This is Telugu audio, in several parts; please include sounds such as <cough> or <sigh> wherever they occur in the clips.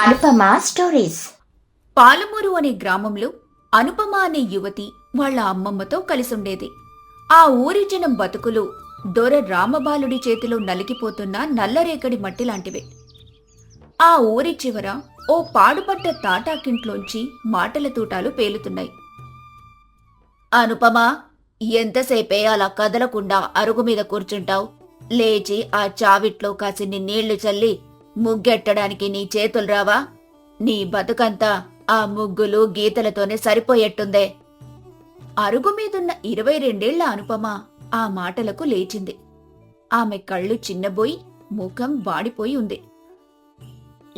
అనుపమ స్టోరీస్ పాలమూరు అనే గ్రామంలో అనుపమ అనే యువతి వాళ్ళ అమ్మమ్మతో కలిసుండేది. ఆ ఊరి జనం బతుకులు దొర రామబాలుడి చేతిలో నలిగిపోతున్న నల్లరేగడి మట్టి లాంటివే. ఆ ఊరి చివర ఓ పాడుపడ్డ తాటాకింట్లోంచి మాటల తూటాలు పేలుతున్నాయి. అనుపమ ఎంతసేపే అలా కదలకుండా అరుగు మీద కూర్చుంటావు? లేచి ఆ చావిట్లో కాసిన్ని నీళ్ళు చల్లి ముగ్గెట్టడానికి నీ చేతులు రావా? నీ బతుకంతా ఆ ముగ్గులు గీతలతోనే సరిపోయేట్టుందే. అరుగు మీదున్న ఇరవై రెండేళ్ళ అనుపమ ఆ మాటలకు లేచింది. ఆమె కళ్ళు చిన్నబోయి ముఖం వాడిపోయి ఉంది.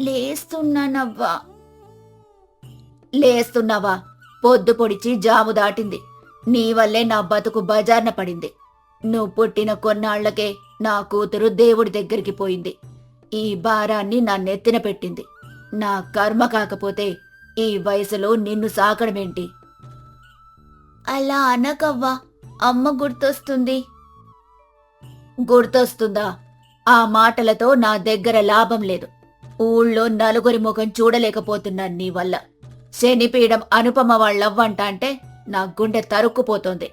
లేస్తున్నానవ్వా. లేస్తున్నావా? పొద్దు పొడిచి జాము దాటింది. నీ వల్లే నా బతుకు బజార్న పడింది. నువ్వు పుట్టిన కొన్నాళ్ళకే నా కూతురు దేవుడి దగ్గరికి పోయింది. ఈ భారాన్ని నా నెత్తిన పెట్టింది. నా కర్మ కాకపోతే ఈ వయసులో నిన్ను సాకడమేంటి అలా అనకవ్వా. అమ్మ గుర్తొస్తుంది. గుర్తొస్తుందా? ఆ మాటలతో నా దగ్గర లాభం లేదు. ఊళ్ళో నలుగురి ముఖం చూడలేకపోతున్నాను నీ వల్ల. శనిపీడం అనుపమ వాళ్ళవ్వంట అంటే నా గుండె తరుక్కుపోతోంది.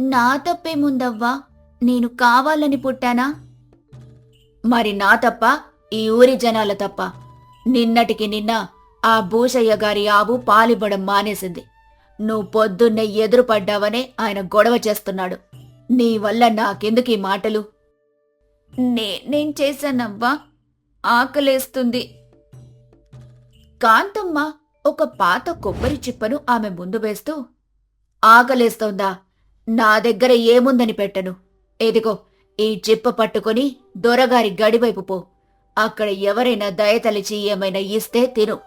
నా తప్పేముందవ్వా? నేను కావాలని పుట్టానా? మరి నా తప్ప ఈ ఊరి జనాల తప్ప. నిన్నటికి నిన్న ఆ భూషయ్య గారి ఆవు పాలివ్వడం మానేసింది. నువ్వు పొద్దున్నే ఎదురుపడ్డావనే ఆయన గొడవ చేస్తున్నాడు. నీ వల్ల నాకెందుకు ఈ మాటలు? నేనేం చేశానవ్వా. ఆకలేస్తుంది. కాంతమ్మ ఒక పాత కొబ్బరి చిప్పను ఆమె ముందు వేస్తూ ఆకలేస్తోందా? నా దగ్గర ఏముందని పెట్టను. ఎదిగో ఈ చిప్ప పట్టుకొని దొరగారి గడివైపు పో. అక్కడ ఎవరైనా దయతలిచి ఏమైనా ఇస్తే తిను.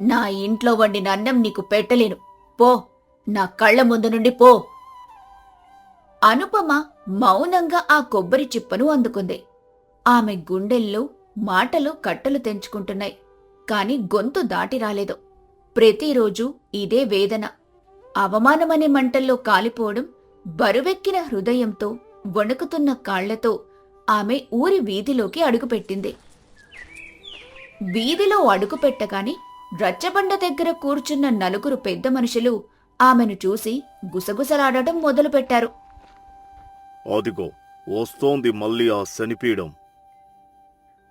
నా ఇంట్లో వండిన అన్నం నీకు పెట్టలేను. పో. నా కళ్ళ ముందు నుండి పో. అనుపమ మౌనంగా ఆ కొబ్బరి చిప్పను అందుకుంది. ఆమె గుండెల్లో మాటలు కట్టలు తెంచుకుంటున్నాయి. కాని గొంతు దాటి రాలేదు. ప్రతిరోజు ఇదే వేదన. అవమానమనే మంటల్లో కాలిపోవడం బరువెక్కిన హృదయంతో వణుకుతున్న కాళ్ళతో ఆమె ఊరి వీధిలోకి అడుగుపెట్టింది. వీధిలో అడుగుపెట్టగాని రచ్చబండ దగ్గర కూర్చున్న నలుగురు పెద్ద మనుషులు ఆమెను చూసి గుసగుసలాడటం మొదలుపెట్టారు. అదిగో వస్తోంది మళ్ళీ ఆ శనిపీడం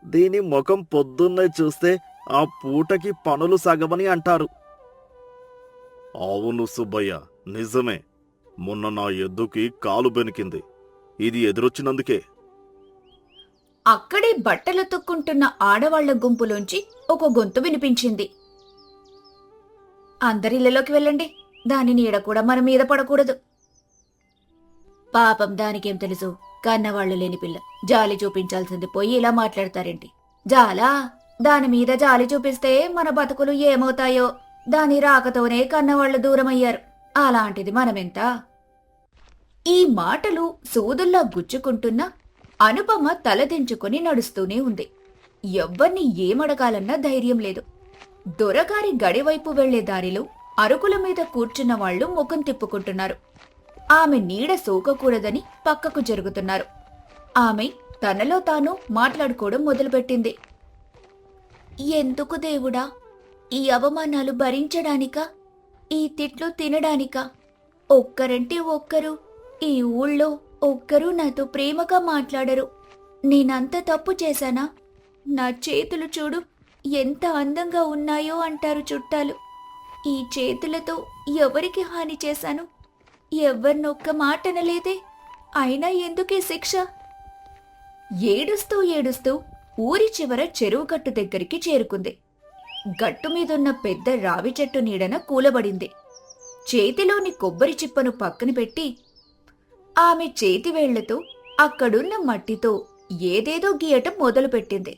దీని ముఖం పొద్దున్నే చూస్తే ఆ పూటకి పనులు సగమని అంటారు. అవును సుబ్బయ్య నిజమే. మొన్న నా ఎద్దుకి కాలు బెనికింది. ఇది ఎదురొచ్చినందుకే. అక్కడే బట్టలు తొక్కుంటున్న ఆడవాళ్ళ గుంపులోంచి ఒక గొంతు వినిపించింది. అందరిళ్ళలోకి వెళ్ళండి. దాని నీడ కూడా మన మీద పడకూడదు. పాపం దానికేం తెలుసు? కన్నవాళ్ళు లేని పిల్ల. జాలి చూపించాల్సింది పోయి ఇలా మాట్లాడతారేంటి? జాలా? దాని మీద జాలి చూపిస్తే మన బతుకులు ఏమవుతాయో? దాని రాకతోనే కన్నవాళ్ళు దూరమయ్యారు. అలాంటిది మనమెంత? ఈ మాటలు సూదుల్లా గుచ్చుకుంటున్నా అనుపమ తలదించుకుని నడుస్తూనే ఉంది. ఎవ్వర్ని ఏమడగాలన్నా ధైర్యం లేదు. దొరగారి గడివైపు వెళ్ళే దారిలో అరుకుల మీద కూర్చున్న వాళ్ళు ముఖం తిప్పుకుంటున్నారు. ఆమె నీడ సోకకూడదని పక్కకు జరుగుతున్నారు. ఆమె తనలో తాను మాట్లాడుకోవడం మొదలుపెట్టింది. ఎందుకు దేవుడా? ఈ అవమానాలు భరించడానికా? ఈ తిట్లు తినడానికా? ఒక్కరంటే ఒక్కరు ఈ ఊళ్ళో ఒక్కరూ నాతో ప్రేమగా మాట్లాడరు. నేనంత తప్పు చేశానా? నా చేతులు చూడు ఎంత అందంగా ఉన్నాయో అంటారు చుట్టాలు. ఈ చేతులతో ఎవరికి హాని చేశాను? ఎవరినొక్క మాట అనలేదే. అయినా ఎందుకే శిక్ష? ఏడుస్తూ ఏడుస్తూ ఊరి చివర చెరువు గట్టు దగ్గరికి చేరుకుంది. గట్టు మీదున్న పెద్ద రావి చెట్టు నీడన కూలబడింది. చేతిలోని కొబ్బరి చిప్పను పక్కన పెట్టి ఆమె చేతివేళ్ళతో అక్కడున్న మట్టితో ఏదేదో గీయటం మొదలుపెట్టింది.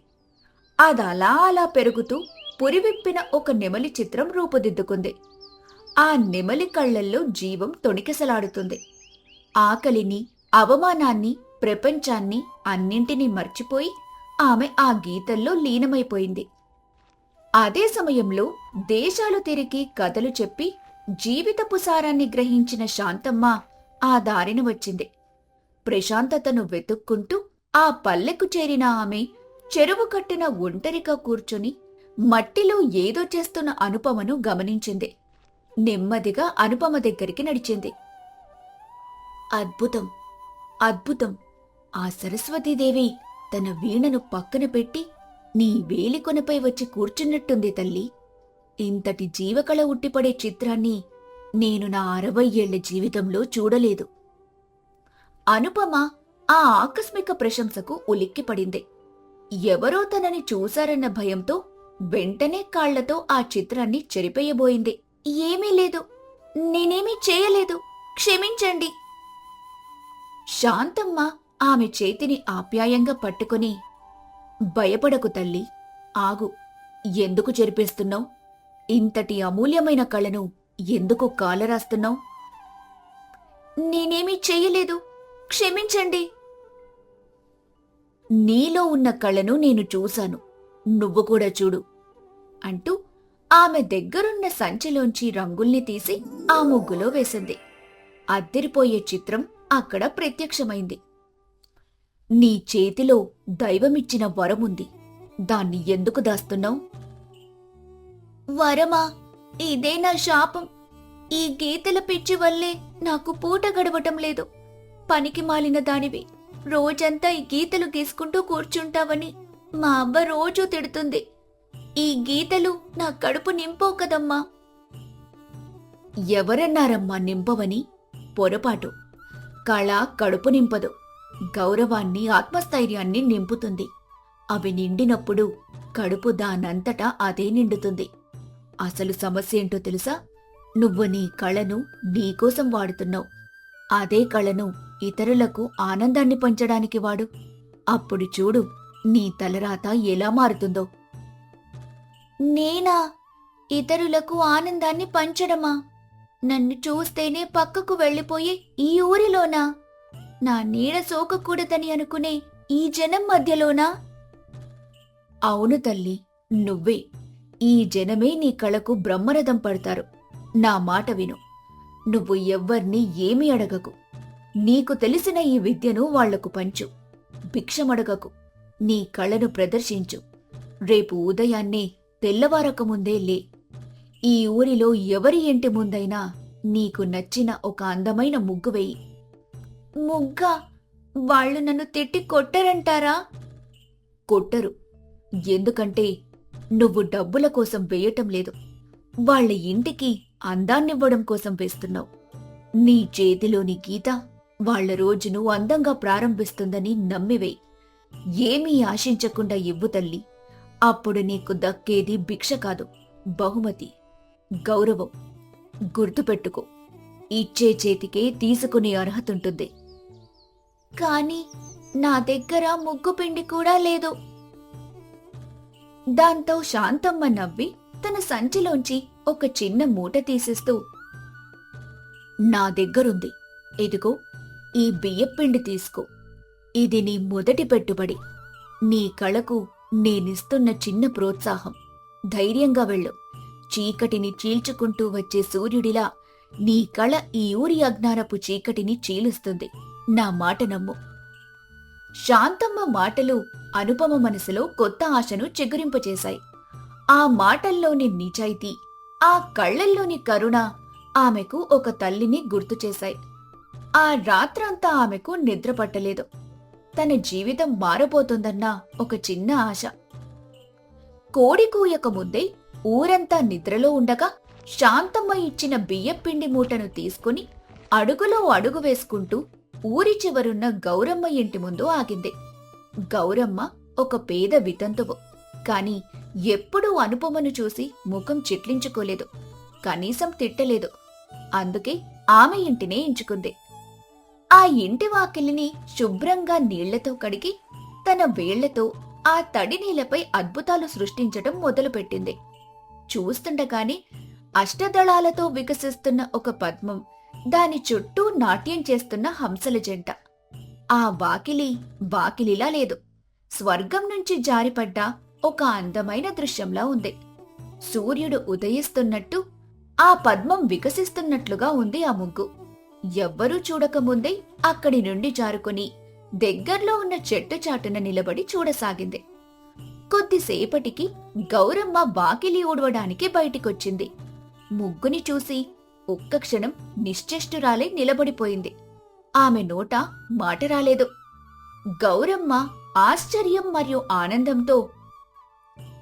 అదలా అలా పెరుగుతూ పురివిప్పిన ఒక నెమలి చిత్రం రూపుదిద్దుకుంది. ఆ నెమలి కళ్ళల్లో జీవం తొణికిసలాడుతుంది. ఆకలిని అవమానాన్ని ప్రపంచాన్ని అన్నింటినీ మర్చిపోయి ఆమె ఆ గీతల్లో లీనమైపోయింది. అదే సమయంలో దేశాలు తిరిగి కథలు చెప్పి జీవితపు సారాన్ని గ్రహించిన శాంతమ్మ ఆ దారిన వచ్చింది. ప్రశాంతతను వెతుక్కుంటూ ఆ పల్లెకు చేరిన ఆమె చెరువు కట్టిన ఒంటరిగా కూర్చొని మట్టిలో ఏదో చేస్తున్న అనుపమను గమనించింది. నెమ్మదిగా అనుపమ దగ్గరికి నడిచింది. అద్భుతం అద్భుతం. ఆ సరస్వతీదేవి తన వీణను పక్కన పెట్టి నీ వేలికొనపై వచ్చి కూర్చున్నట్టుంది తల్లి. ఇంతటి జీవకళ ఉట్టిపడే చిత్రాన్ని నేను నా అరవై ఏళ్ళ జీవితంలో చూడలేదు. అనుపమ ఆ ఆకస్మిక ప్రశంసకు ఉలిక్కిపడింది. ఎవరో తనని చూశారన్న భయంతో వెంటనే కాళ్ళతో ఆ చిత్రాన్ని చెరిపేయబోయింది. ఏమీ లేదు. నేనేమీ చేయలేదు. క్షమించండి. శాంతమ్మ ఆమె చేతిని ఆప్యాయంగా పట్టుకుని భయపడకు తల్లి ఆగు. ఎందుకు చెరిపేస్తున్నావు? ఇంతటి అమూల్యమైన కళను ఎందుకు కాలరాస్తున్నావు నేనేమీ చెయ్యలేదు. క్షమించండి. నీలో ఉన్న కళను నేను చూశాను. నువ్వు కూడా చూడు అంటూ ఆమె దగ్గరున్న సంచిలోంచి రంగుల్ని తీసి ఆ ముగ్గులో వేసింది. అద్దరిపోయే చిత్రం అక్కడ ప్రత్యక్షమైంది. నీ చేతిలో దైవమిచ్చిన వరముంది. దాన్ని ఎందుకు దాస్తున్నావు? వరమా? ఇదే నా శాపం? ఈ గీతల పిచ్చి వల్లే నాకు పూట గడవటం లేదు. పనికి మాలిన దానివి. రోజంతా ఈ గీతలు గీసుకుంటూ కూర్చుంటావని మా అవ్వ రోజూ తిడుతుంది. ఈ గీతలు నా కడుపు నింపో కదమ్మా. ఎవరన్నారమ్మా నింపవని? పొరపాటు. కళ కడుపు నింపదు. గౌరవాన్ని ఆత్మస్థైర్యాన్ని నింపుతుంది. అవి నిండినప్పుడు కడుపు దానంతటా అదే నిండుతుంది. అసలు సమస్య ఏంటో తెలుసా? నువ్వు నీ కళను నీకోసం వాడుతున్నావు. అదే కళను ఇతరులకు ఆనందాన్ని పంచడానికి వాడు. అప్పుడు చూడు నీ తలరాత ఎలా మారుతుందో. నేనా? ఇతరులకు ఆనందాన్ని పంచడమా? నన్ను చూస్తేనే పక్కకు వెళ్ళిపోయే ఈ ఊరిలోనా? నా నీడ సోకకూడదని అనుకునే ఈ జనం మధ్యలోనా? అవును తల్లి నువ్వే. ఈ జనమే నీ కళకు బ్రహ్మరథం పడతారు. నా మాట విను. నువ్వు ఎవ్వర్నీ ఏమీ అడగకు. నీకు తెలిసిన ఈ విద్యను వాళ్ళకు పంచు. భిక్షమడగకు. నీ కళను ప్రదర్శించు. రేపు ఉదయాన్నే తెల్లవారకముందే లే. ఈ ఊరిలో ఎవరి ఇంటి ముందైనా నీకు నచ్చిన ఒక అందమైన ముగ్గు వెయ్యి ముగ్గా? వాళ్ళు నన్ను తిట్టి కొట్టరంటారా? కొట్టరు. ఎందుకంటే నువ్వు డబ్బుల కోసం వేయటం లేదు. వాళ్ళ ఇంటికి అందాన్నివ్వడం కోసం వేస్తున్నావు. నీ చేతిలోని గీత వాళ్ళ రోజును అందంగా ప్రారంభిస్తుందని నమ్మివే. ఏమీ ఆశించకుండా ఇవ్వు తల్లి. అప్పుడు నీకు దక్కేది భిక్ష కాదు బహుమతి గౌరవం. గుర్తుపెట్టుకో ఇచ్చే చేతికే తీసుకునే అర్హతుంటుంది కాని నా దగ్గర ముగ్గు పిండి కూడా లేదు. దాంతో శాంతమ్మ నవ్వి తన సంచిలోంచి ఒక చిన్న మూట తీసిస్తూ నా దగ్గరుంది. ఇదిగో ఈ బియ్యపిండి తీసుకో. ఇది నీ మొదటి పెట్టుబడి. నీ కళకు నేనిస్తున్న చిన్న ప్రోత్సాహం. ధైర్యంగా వెళ్ళు. చీకటిని చీల్చుకుంటూ వచ్చే సూర్యుడిలా నీ కళ ఈ ఊరి అజ్ఞానపు చీకటిని చీలుస్తుంది. నా మాట నమ్ము. శాంతమ్మ మాటలు అనుపమ మనసులో కొత్త ఆశను చిగురింపచేశాయి. ఆ మాటల్లోని నిజాయితీ ఆ కళ్ళల్లోని కరుణ ఆమెకు ఒక తల్లిని గుర్తు చేశాయి. ఆ రాత్రంతా ఆమెకు నిద్ర పట్టలేదు. తన జీవితం మారబోతుందన్న ఒక చిన్న ఆశ. కోడి కూయక ముందే ఊరంతా నిద్రలో ఉండగా శాంతమ్మ ఇచ్చిన బియ్యపిండి మూటను తీసుకుని అడుగులో అడుగు వేసుకుంటూ ఊరి చివరున్న గౌరమ్మ ఇంటి ముందు ఆగింది. గౌరమ్మ ఒక పేద వితంతువు. కాని ఎప్పుడూ అనుపమను చూసి ముఖం చిట్లించుకోలేదు. కనీసం తిట్టలేదు. అందుకే ఆమె ఇంటినే ఎంచుకుంది. ఆ ఇంటి వాకిలిని శుభ్రంగా నీళ్ళతో కడిగి తన వేళ్ళతో ఆ తడి నీళ్ళపై అద్భుతాలు సృష్టించటం మొదలుపెట్టింది. చూస్తుండగానే అష్టదళాలతో వికసిస్తున్న ఒక పద్మం దాని చుట్టూ నాట్యం చేస్తున్న హంసల జంట. ఆ వాకిలి వాకిలిలా లేదు. స్వర్గం నుంచి జారిపడ్డ ఒక అందమైన దృశ్యంలా ఉంది. సూర్యుడు ఉదయిస్తున్నట్టు ఆ పద్మం వికసిస్తున్నట్లుగా ఉంది ఆ ముగ్గు. ఎవ్వరూ చూడకముందే అక్కడి నుండి జారుకుని దగ్గర్లో ఉన్న చెట్టు చాటున నిలబడి చూడసాగింది. కొద్దిసేపటికి గౌరమ్మ వాకిలి ఊడవడానికి బయటికొచ్చింది. ముగ్గుని చూసి ఒక్క క్షణం నిశ్చేష్టురాలై నిలబడిపోయింది. ఆమె నోట మాట రాలేదు. గౌరమ్మ ఆశ్చర్యం మరియు ఆనందంతో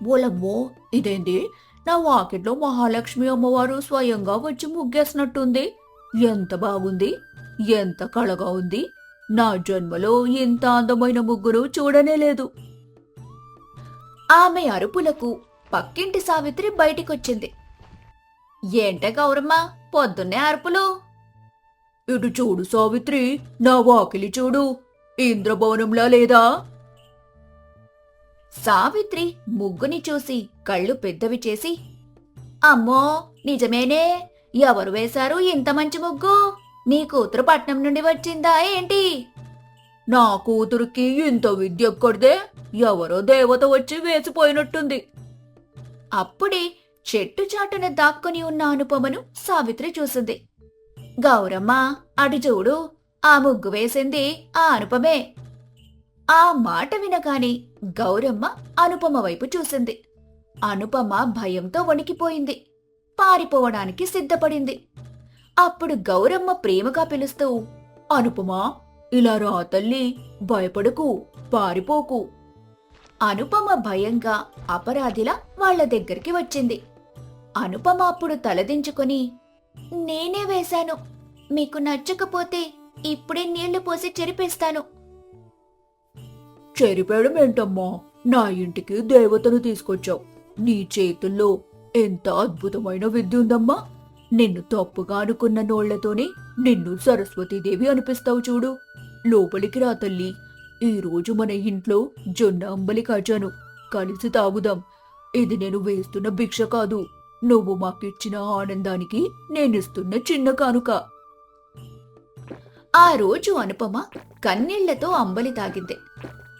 ఓలమ్మో ఇదేంటి నా వాకిట్లో మహాలక్ష్మి అమ్మవారు స్వయంగా వచ్చి ముగ్గేసినట్టుంది. ఎంత బాగుంది? ఎంత కళగా ఉంది? నా జన్మలో ఇంత అందమైన ముగ్గురు చూడనే లేదు. ఆమె అరుపులకు పక్కింటి సావిత్రి బయటికొచ్చింది. ఏంట గౌరమ్మ పొద్దున్నే అరుపులు? ఇటు చూడు సావిత్రి నా వాకిలి చూడు. ఇంద్రభవనంలా లేదా? సావిత్రి ముగ్గుని చూసి కళ్ళు పెద్దవి చేసి అమ్మో నిజమేనే? ఎవరు వేశారు ఇంత మంచి ముగ్గు? నీ కూతురు పట్నం నుండి వచ్చిందా ఏంటి? నా కూతురికి ఇంత విద్య ఎక్కడిదే ఎవరో దేవత వచ్చి వేసిపోయినట్టుంది. అప్పుడే చెట్టు చాటున దాక్కుని ఉన్న అనుపమను సావిత్రి చూసింది. గౌరమ్మ అటు చూడు ఆ ముగ్గు వేసింది ఆ అనుపమే. ఆ మాట వినగానే గౌరమ్మ అనుపమ వైపు చూసింది. అనుపమ భయంతో వణికిపోయింది. పారిపోవడానికి సిద్ధపడింది. అప్పుడు గౌరమ్మ ప్రేమగా పిలుస్తూ అనుపమా ఇలా రా తల్లి భయపడకు పారిపోకు. అనుపమ భయంగా అపరాధిలా వాళ్ళ దగ్గరికి వచ్చింది. అనుపమ అప్పుడు తలదించుకొని నేనే వేశాను. మీకు నచ్చకపోతే ఇప్పుడే నీళ్ళు పోసి చెరిపేస్తాను. చెరిపేయడం ఏంటమ్మా నా ఇంటికి దేవతను తీసుకొచ్చావు. నీ చేతుల్లో ఎంత అద్భుతమైన విద్య ఉందమ్మా. నిన్ను తప్పుగా అనుకున్న నోళ్ళతోనే నిన్ను సరస్వతీదేవి అనిపిస్తావు చూడు. లోపలికి రా తల్లి. ఈరోజు మన ఇంట్లో జొన్న అంబలి కాచాను. కలిసి తాగుదాం. ఇది నేను వేస్తున్న భిక్ష కాదు. నువ్వు మాకిచ్చిన ఆనందానికి నేనిస్తున్న చిన్న కానుక. ఆ రోజు అనుపమ కన్నీళ్ళతో అంబలి తాగింది.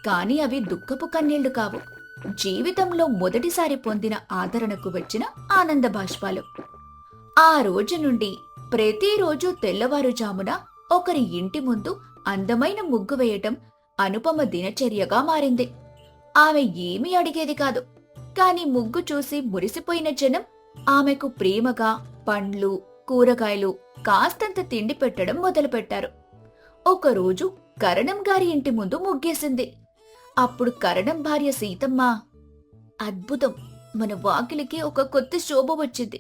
కాని అవి దుఃఖపు కన్నీళ్ళు కావు. జీవితంలో మొదటిసారి పొందిన ఆదరణకు వచ్చిన ఆనంద బాష్పాలు. ఆ రోజు నుండి ప్రతిరోజు తెల్లవారుజామున ఒకరి ఇంటి ముందు అందమైన ముగ్గు వేయటం అనుపమ దినచర్యగా మారింది. ఆమె ఏమీ అడిగేది కాదు. కాని ముగ్గు చూసి మురిసిపోయిన జనం ఆమెకు ప్రేమగా పండ్లు కూరగాయలు కాస్తంత తిండి పెట్టడం మొదలుపెట్టారు. ఒకరోజు కరణం గారి ఇంటి ముందు ముగ్గేసింది. అప్పుడు కరణం భార్య సీతమ్మ అద్భుతం! మన వాకిలికి ఒక కొత్త శోభ వచ్చింది.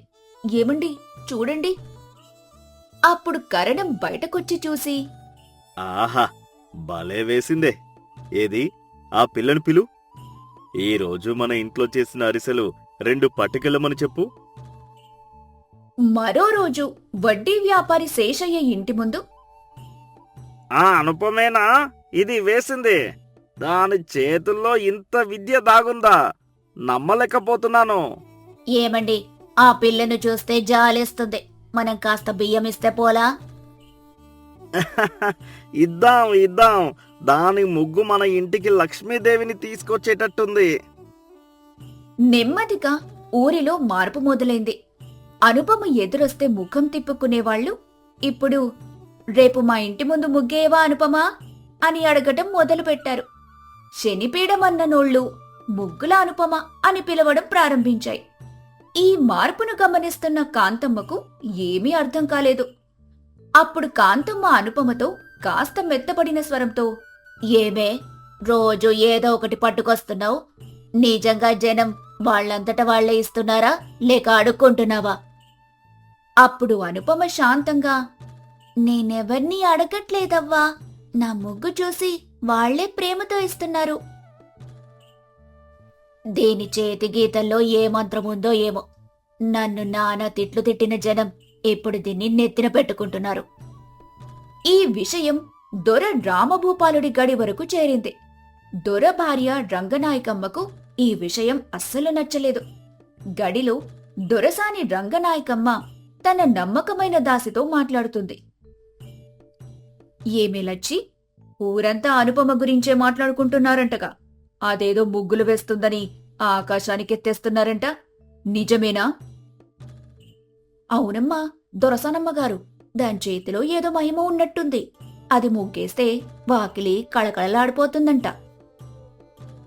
ఏమండి? చూడండి. అప్పుడు కరణం బయటకొచ్చి చూసి ఆహా! భలే వేసిందే. ఏది? ఆ పిల్లను పిలు. ఈ రోజు మన ఇంట్లో చేసిన అరిసెలు రెండు పట్టుకెళ్ళమని చెప్పు. మరో రోజు వడ్డీ వ్యాపారి శేషయ్య ఇంటి ముందు ఆ అనుపమేనా? ఇది వేసింది. దాని చేతుల్లో ఇంత విద్య దాగుందా? నమ్మలేకపోతున్నాను. ఏమండి ఆ పిల్లను చూస్తే జాలేస్తుంది. మనం కాస్త బియ్యం ఇస్తే పోలా? <laughs> ఇద్దాం ఇద్దాం. దాని ముగ్గు మన ఇంటికి లక్ష్మీదేవిని తీసుకొచ్చేటట్టుంది. నెమ్మదిగా ఊరిలో మార్పు మొదలైంది. అనుపమ ఎదురొస్తే ముఖం తిప్పుకునేవాళ్ళు ఇప్పుడు రేపు మా ఇంటి ముందు ముగ్గేవా అనుపమా? అని అడగటం మొదలుపెట్టారు. శనిపీడమన్న నోళ్ళు ముగ్గుల అనుపమ అని పిలవడం ప్రారంభించాయి. ఈ మార్పును గమనిస్తున్న కాంతమ్మకు ఏమీ అర్థం కాలేదు. అప్పుడు కాంతమ్మ అనుపమతో కాస్త మెత్తబడిన స్వరంతో ఏమే రోజు ఏదో ఒకటి పట్టుకొస్తున్నావు. నిజంగా జనం వాళ్ళంతట వాళ్ళే ఇస్తున్నారా? లేక అడుక్కుంటున్నావా? అప్పుడు అనుపమ శాంతంగా నేనెవర్నీ అడగట్లేదవ్వా? నా ముగ్గు చూసి వాళ్ళే ప్రేమతో ఇస్తున్నారు. దీని చేతి గీతల్లో ఏ మంత్రం ఉందో ఏమో. నన్ను నానా తిట్లు తిట్టిన జనం ఇప్పుడు దీన్ని నెత్తిన పెట్టుకుంటున్నారు. ఈ విషయం దొర రామభూపాలుడి గడి వరకు చేరింది. దొర భార్య రంగనాయకమ్మకు ఈ విషయం అస్సలు నచ్చలేదు. గడిలో దొరసాని రంగనాయకమ్మ తన నమ్మకమైన దాసితో మాట్లాడుతుంది. ఏమి లచ్చి ఊరంతా అనుపమ గురించే మాట్లాడుకుంటున్నారంటగా. అదేదో ముగ్గులు వేస్తుందని ఆకాశానికెత్తేస్తున్నారంట. నిజమేనా? అవునమ్మా దొరసానమ్మ గారు దాని చేతిలో ఏదో మహిమ ఉన్నట్టుంది. అది ముగ్గేస్తే వాకిలి కళకళలాడిపోతుందంట.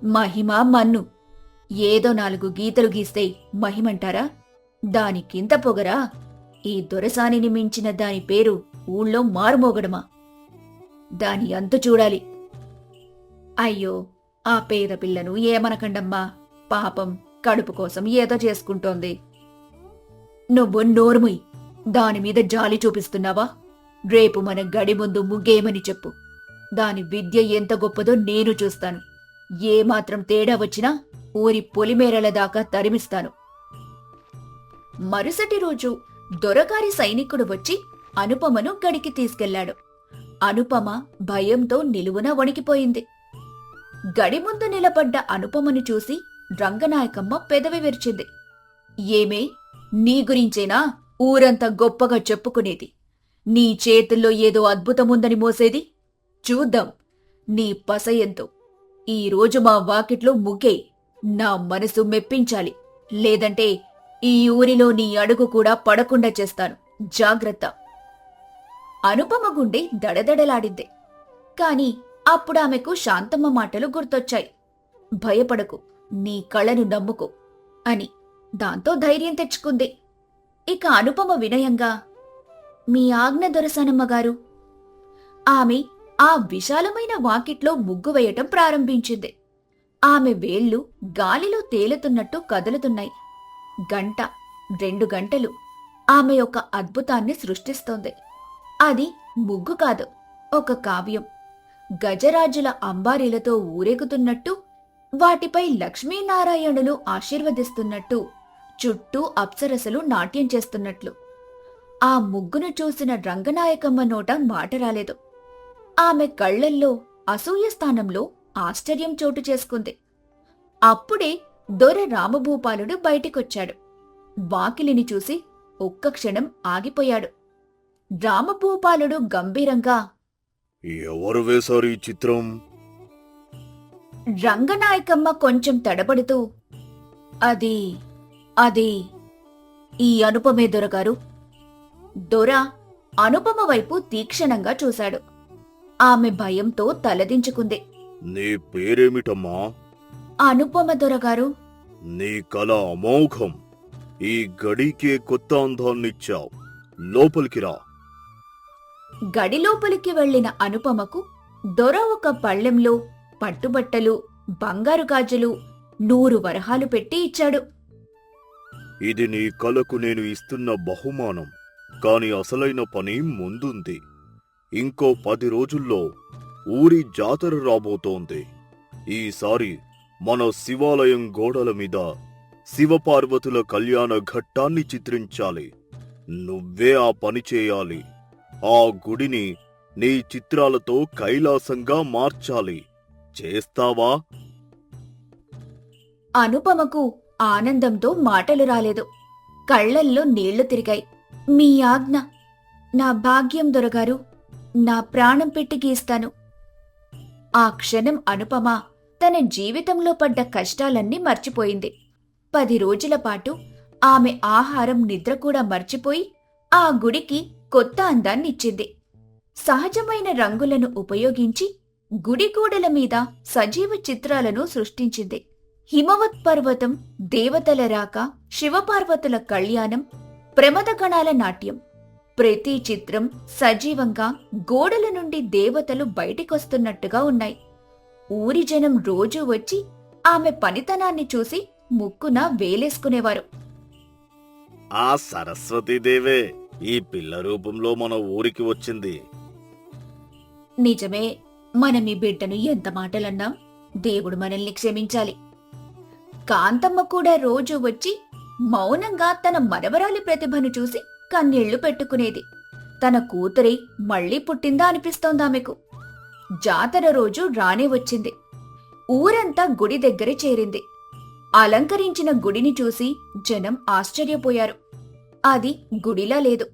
మహిమ మన్ను. ఏదో నాలుగు గీతలు గీస్తే మహిమంటారా? దానికింత పొగరా? ఈ దొరసానిని మించిన దాని పేరు ఊళ్ళో మారుమోగడమా? దాని అంతు చూడాలి. అయ్యో ఆ పేద పిల్లను ఏమనకండమ్మా? పాపం కడుపు కోసం ఏదో చేసుకుంటోంది. నువ్వు నోరుముయ్. దానిమీద జాలి చూపిస్తున్నావా? రేపు మన గడి ముందు ముగ్గేయమని చెప్పు. దాని విద్య ఎంత గొప్పదో నేను చూస్తాను. ఏమాత్రం తేడా వచ్చినా ఊరి పొలిమేరల దాకా తరిమిస్తాను. మరుసటి రోజు దొరగారి సైనికుడు వచ్చి అనుపమను గడికి తీసుకెళ్ళాడు అనుపమ భయంతో నిలువున వణికిపోయింది. గడి ముందు నిలబడ్డ అనుపమను చూసి రంగనాయకమ్మ పెదవి విరిచింది. ఏమే నీ గురించేనా? ఊరంతా గొప్పగా చెప్పుకునేది. నీ చేతుల్లో ఏదో అద్భుతముందని మోసేది? చూద్దాం. నీ పస ఎంతో ఈ రోజు మా వాకిట్లో ముగ్గే నా మనసు మెప్పించాలి. లేదంటే ఈ ఊరిలో నీ అడుగు కూడా పడకుండా చేస్తాను. జాగ్రత్త. అనుపమ గుండె దడదడలాడింది. కాని అప్పుడు ఆమెకు శాంతమ్మ మాటలు గుర్తొచ్చాయి. భయపడకు నీ కళను నమ్ముకో అని దాంతో ధైర్యం తెచ్చుకుంది. ఇక అనుపమ వినయంగా మీ ఆజ్ఞ దొరసనమ్మ గారు ఆమె ఆ విశాలమైన వాకిట్లో ముగ్గు వేయటం ప్రారంభించింది. ఆమె వేళ్ళు గాలిలో తేలుతున్నట్టు కదులుతున్నాయి. గంట రెండు గంటలు ఆమె ఒక అద్భుతాన్ని సృష్టిస్తోంది. అది ముగ్గు కాదు ఒక కావ్యం. గజరాజుల అంబారీలతో ఊరేగుతున్నట్టు వాటిపై లక్ష్మీనారాయణులు ఆశీర్వదిస్తున్నట్టు చుట్టూ అప్సరసలు నాట్యం చేస్తున్నట్లు. ఆ ముగ్గును చూసిన రంగనాయకమ్మ నోట మాట రాలేదు. ఆమె కళ్ళల్లో అసూయ స్థానంలో ఆశ్చర్యం చోటు చేసుకుంది. అప్పుడే దొర రామభూపాలుడు బయటికొచ్చాడు. వాకిలిని చూసి ఒక్క క్షణం ఆగిపోయాడు. రామభూపాలుడు గంభీరంగా ఎవరు వేశారు ఈ చిత్రం? రంగనాయకమ్మ కొంచెం తడబడుతూ అది అది ఈ అనుపమే దొరగారు. దొర అనుపమ వైపు తీక్షణంగా చూశాడు. ఆమె భయంతో తలదించుకుంది. నీ పేరేమిటమ్మా? అనుపమ దొరగారు. నీ కళ అమోఘం. ఈ గడికే కొత్త అందాన్నిచ్చావు. లోపలికి రా. గడిలోపలికి వెళ్ళిన అనుపమకు దొర ఒక పళ్ళెంలో పట్టుబట్టలు బంగారు గాజులు నూరు వరహాలు పెట్టి ఇచ్చాడు. ఇది నీ కళకు నేను ఇస్తున్న బహుమానం. కాని అసలైన పని ముందుంది. ఇంకో పది రోజుల్లో ఊరి జాతర రాబోతోంది. ఈసారి మన శివాలయం గోడల మీద శివపార్వతుల కళ్యాణ ఘట్టాన్ని చిత్రించాలి. నువ్వే ఆ పని చేయాలి. ఆ గుడిని నీ చిత్రాలతో కైలాసంగా మార్చాలి. చేస్తావా? అనుపమకు ఆనందంతో మాటలు రాలేదు. కళ్ళల్లో నీళ్ళు తిరిగాయి. మీ ఆజ్ఞ. నా భాగ్యం దొరగారు. నా ప్రాణం పెట్టి గీస్తాను ఆ క్షణం అనుపమ తన జీవితంలో పడ్డ కష్టాలన్నీ మర్చిపోయింది. పది రోజుల పాటు ఆమె ఆహారం నిద్ర కూడా మర్చిపోయి ఆ గుడికి కొత్త అందాన్నిచ్చింది. సహజమైన రంగులను ఉపయోగించి గుడి గోడల మీద సజీవ చిత్రాలను సృష్టించింది. హిమవత్ పర్వతం దేవతల రాక శివపార్వతుల కళ్యాణం ప్రమదగణాల నాట్యం ప్రతి చిత్రం సజీవంగా గోడల నుండి దేవతలు బయటికొస్తున్నట్టుగా ఉన్నాయి. ఊరి జనం రోజూ వచ్చి ఆమె పనితనాన్ని చూసి ముక్కున వేలేసుకునేవారు. ఆ సరస్వతీదేవే ఈ పిల్ల రూపంలో మన ఊరికి వచ్చింది. నిజమే మనం ఈ బిడ్డను ఎంత మాటలన్నాం దేవుడు మనల్ని క్షమించాలి. కాంతమ్మ కూడా రోజు వచ్చి మౌనంగా తన మనవరాలి ప్రతిభను చూసి కన్నీళ్ళు పెట్టుకునేది. తన కూతురి మళ్ళీ పుట్టిందా అనిపిస్తోందామెకు జాతర రోజు రానే వచ్చింది. ఊరంతా గుడి దగ్గర చేరింది. అలంకరించిన గుడిని చూసి జనం ఆశ్చర్యపోయారు. అది గుడిలా లేదు.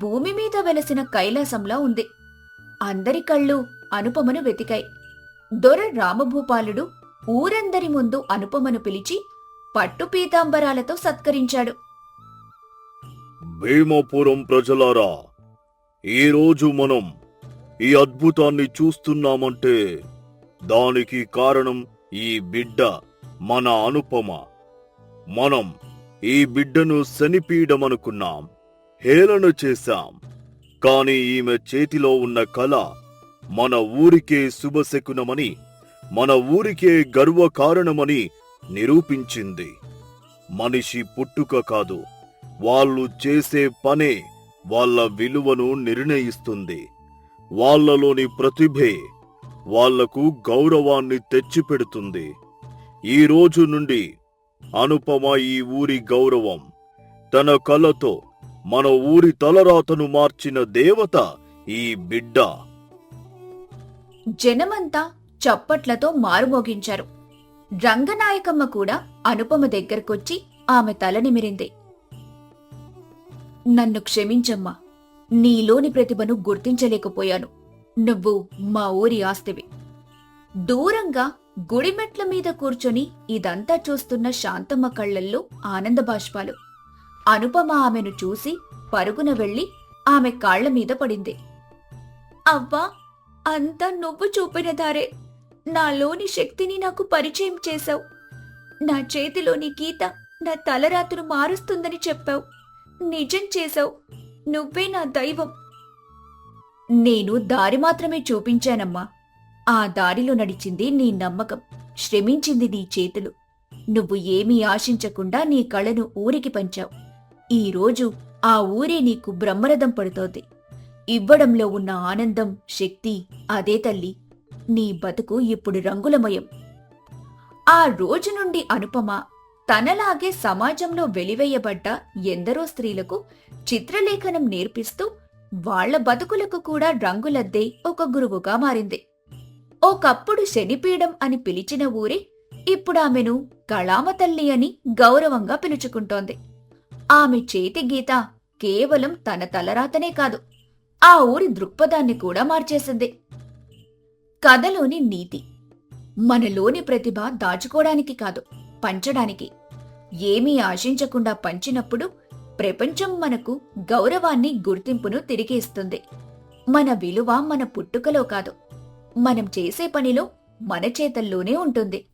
భూమి మీద వెలసిన కైలాసంలా ఉంది. అందరి కళ్ళు అనుపమను వెతికాయి. దొర రామభూపాలుడు ఊరందరి ముందు అనుపమను పిలిచి పట్టు పీతాంబరాలతో సత్కరించాడు. భీమపురం ప్రజలారా ఈరోజు మనం ఈ అద్భుతాన్ని చూస్తున్నామంటే దానికి కారణం ఈ బిడ్డ మన అనుపమ. మనం ఈ బిడ్డను శనిపీయడమనుకున్నాం హేళన చేశాం. కాని ఈమె చేతిలో ఉన్న కళ మన ఊరికే శుభశకునమని మన ఊరికే గర్వ కారణమని నిరూపించింది. మనిషి పుట్టుక కాదు వాళ్ళు చేసే పనే వాళ్ళ విలువను నిర్ణయిస్తుంది. వాళ్ళలోని ప్రతిభే వాళ్ళకు గౌరవాన్ని తెచ్చిపెడుతుంది. ఈ రోజు నుండి అనుపమ ఈ ఊరి గౌరవం. తన కళతో మన ఊరి తలరాతను మార్చిన దేవత ఈ బిడ్డ. జనమంతా చప్పట్లతో మారుమోగించారు. రంగనాయకమ్మ కూడా అనుపమ దగ్గరకొచ్చి ఆమె తల నిమిరింది. నన్ను క్షమించమ్మా. నీలోని ప్రతిభను గుర్తించలేకపోయాను. నువ్వు మా ఊరి ఆస్తివి. దూరంగా గుడిమెట్ల మీద కూర్చొని ఇదంతా చూస్తున్న శాంతమ్మ కళ్ళల్లో ఆనంద బాష్పాలు. అనుపమ ఆమెను చూసి పరుగున వెళ్ళి ఆమె కాళ్ళ మీద పడింది. అవ్వా అంతా నువ్వు చూపిన దారే. నాలోని శక్తిని నాకు పరిచయం చేశావు. నా చేతిలోని గీత నా తలరాతును మారుస్తుందని చెప్పావు. నిజం చేశావు. నువ్వే నా దైవం. నేను దారి మాత్రమే చూపించానమ్మా. ఆ దారిలో నడిచింది నీ నమ్మకం. శ్రమించింది నీ చేతులు. నువ్వు ఏమీ ఆశించకుండా నీ కళను ఊరికి పంచావు. ఈరోజు ఆ ఊరే నీకు బ్రహ్మరథం పడుతోంది. ఇవ్వడంలో ఉన్న ఆనందం శక్తి అదే తల్లి. నీ బతుకు ఇప్పుడు రంగులమయం. ఆ రోజు నుండి అనుపమ తనలాగే సమాజంలో వెలివేయబడ్డ ఎందరో స్త్రీలకు చిత్రలేఖనం నేర్పిస్తూ వాళ్ళ బతుకులకు కూడా రంగులద్దే ఒక గురువుగా మారింది. ఒకప్పుడు శనిపీడం అని పిలిచిన ఊరే ఇప్పుడు ఆమెను కళామతల్లి అని గౌరవంగా పిలుచుకుంటోంది. ఆమె చేతి గీత కేవలం తన తలరాతనే కాదు ఆ ఊరి దృక్పథాన్ని కూడా మార్చేసింది. కథలోని నీతి మనలోని ప్రతిభ దాచుకోవడానికి కాదు పంచడానికి. ఏమీ ఆశించకుండా పంచినప్పుడు ప్రపంచం మనకు గౌరవాన్ని గుర్తింపును తిరిగి ఇస్తుంది. మన విలువ మన పుట్టుకలో కాదు. మనం చేసే పనిలో మన చేతల్లోనే ఉంటుంది.